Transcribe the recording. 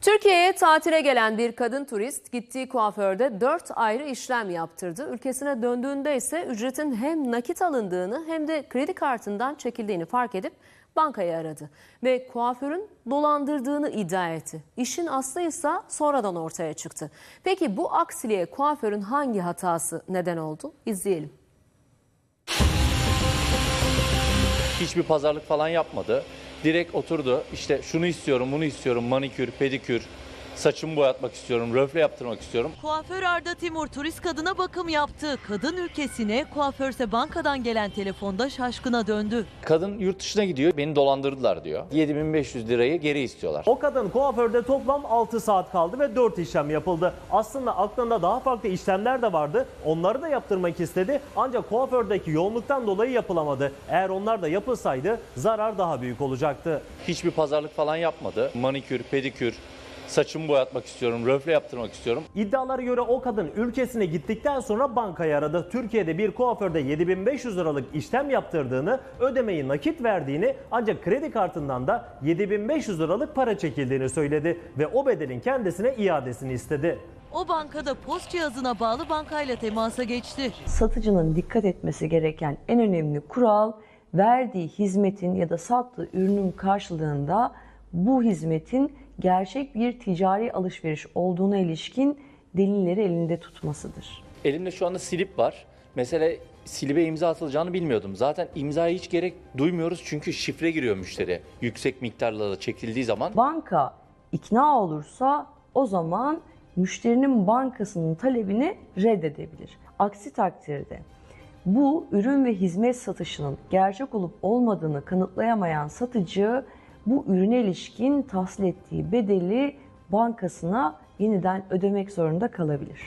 Türkiye'ye tatile gelen bir kadın turist gittiği kuaförde 4 ayrı işlem yaptırdı. Ülkesine döndüğünde ise ücretin hem nakit alındığını hem de kredi kartından çekildiğini fark edip bankayı aradı. Ve kuaförün dolandırdığını iddia etti. İşin aslı ise sonradan ortaya çıktı. Peki bu aksiliğe kuaförün hangi hatası neden oldu? İzleyelim. Hiçbir pazarlık falan yapmadı. Direkt oturdu. İşte şunu istiyorum, bunu istiyorum. Manikür, pedikür, saçımı boyatmak istiyorum, röfle yaptırmak istiyorum. Kuaför Arda Timur turist kadına bakım yaptı. Kadın ülkesine kuaförse bankadan gelen telefonda şaşkına döndü. Kadın yurt dışına gidiyor. Beni dolandırdılar diyor. 7500 lirayı geri istiyorlar. O kadın kuaförde toplam 6 saat kaldı ve 4 işlem yapıldı. Aslında aklında daha farklı işlemler de vardı. Onları da yaptırmak istedi ancak kuafördeki yoğunluktan dolayı yapılamadı. Eğer onlar da yapılsaydı zarar daha büyük olacaktı. Hiçbir pazarlık falan yapmadı. Manikür, pedikür, saçımı boyatmak istiyorum, röfle yaptırmak istiyorum. İddialara göre o kadın ülkesine gittikten sonra bankayı aradı. Türkiye'de bir kuaförde 7500 liralık işlem yaptırdığını, ödemeyi nakit verdiğini ancak kredi kartından da 7500 liralık para çekildiğini söyledi ve o bedelin kendisine iadesini istedi. O bankada post cihazına bağlı bankayla temasa geçti. satıcının dikkat etmesi gereken en önemli kural verdiği hizmetin ya da sattığı ürünün karşılığında bu hizmetin gerçek bir ticari alışveriş olduğuna ilişkin delilleri elinde tutmasıdır. Elimde şu anda silip var. Mesela silibe imza atılacağını bilmiyordum. Zaten imzaya hiç gerek duymuyoruz çünkü şifre giriyor müşteri. Yüksek miktarlarda çekildiği zaman. Banka ikna olursa o zaman müşterinin bankasının talebini reddedebilir. Aksi takdirde bu ürün ve hizmet satışının gerçek olup olmadığını kanıtlayamayan satıcı bu ürüne ilişkin tahsil ettiği bedeli bankasına yeniden ödemek zorunda kalabilir.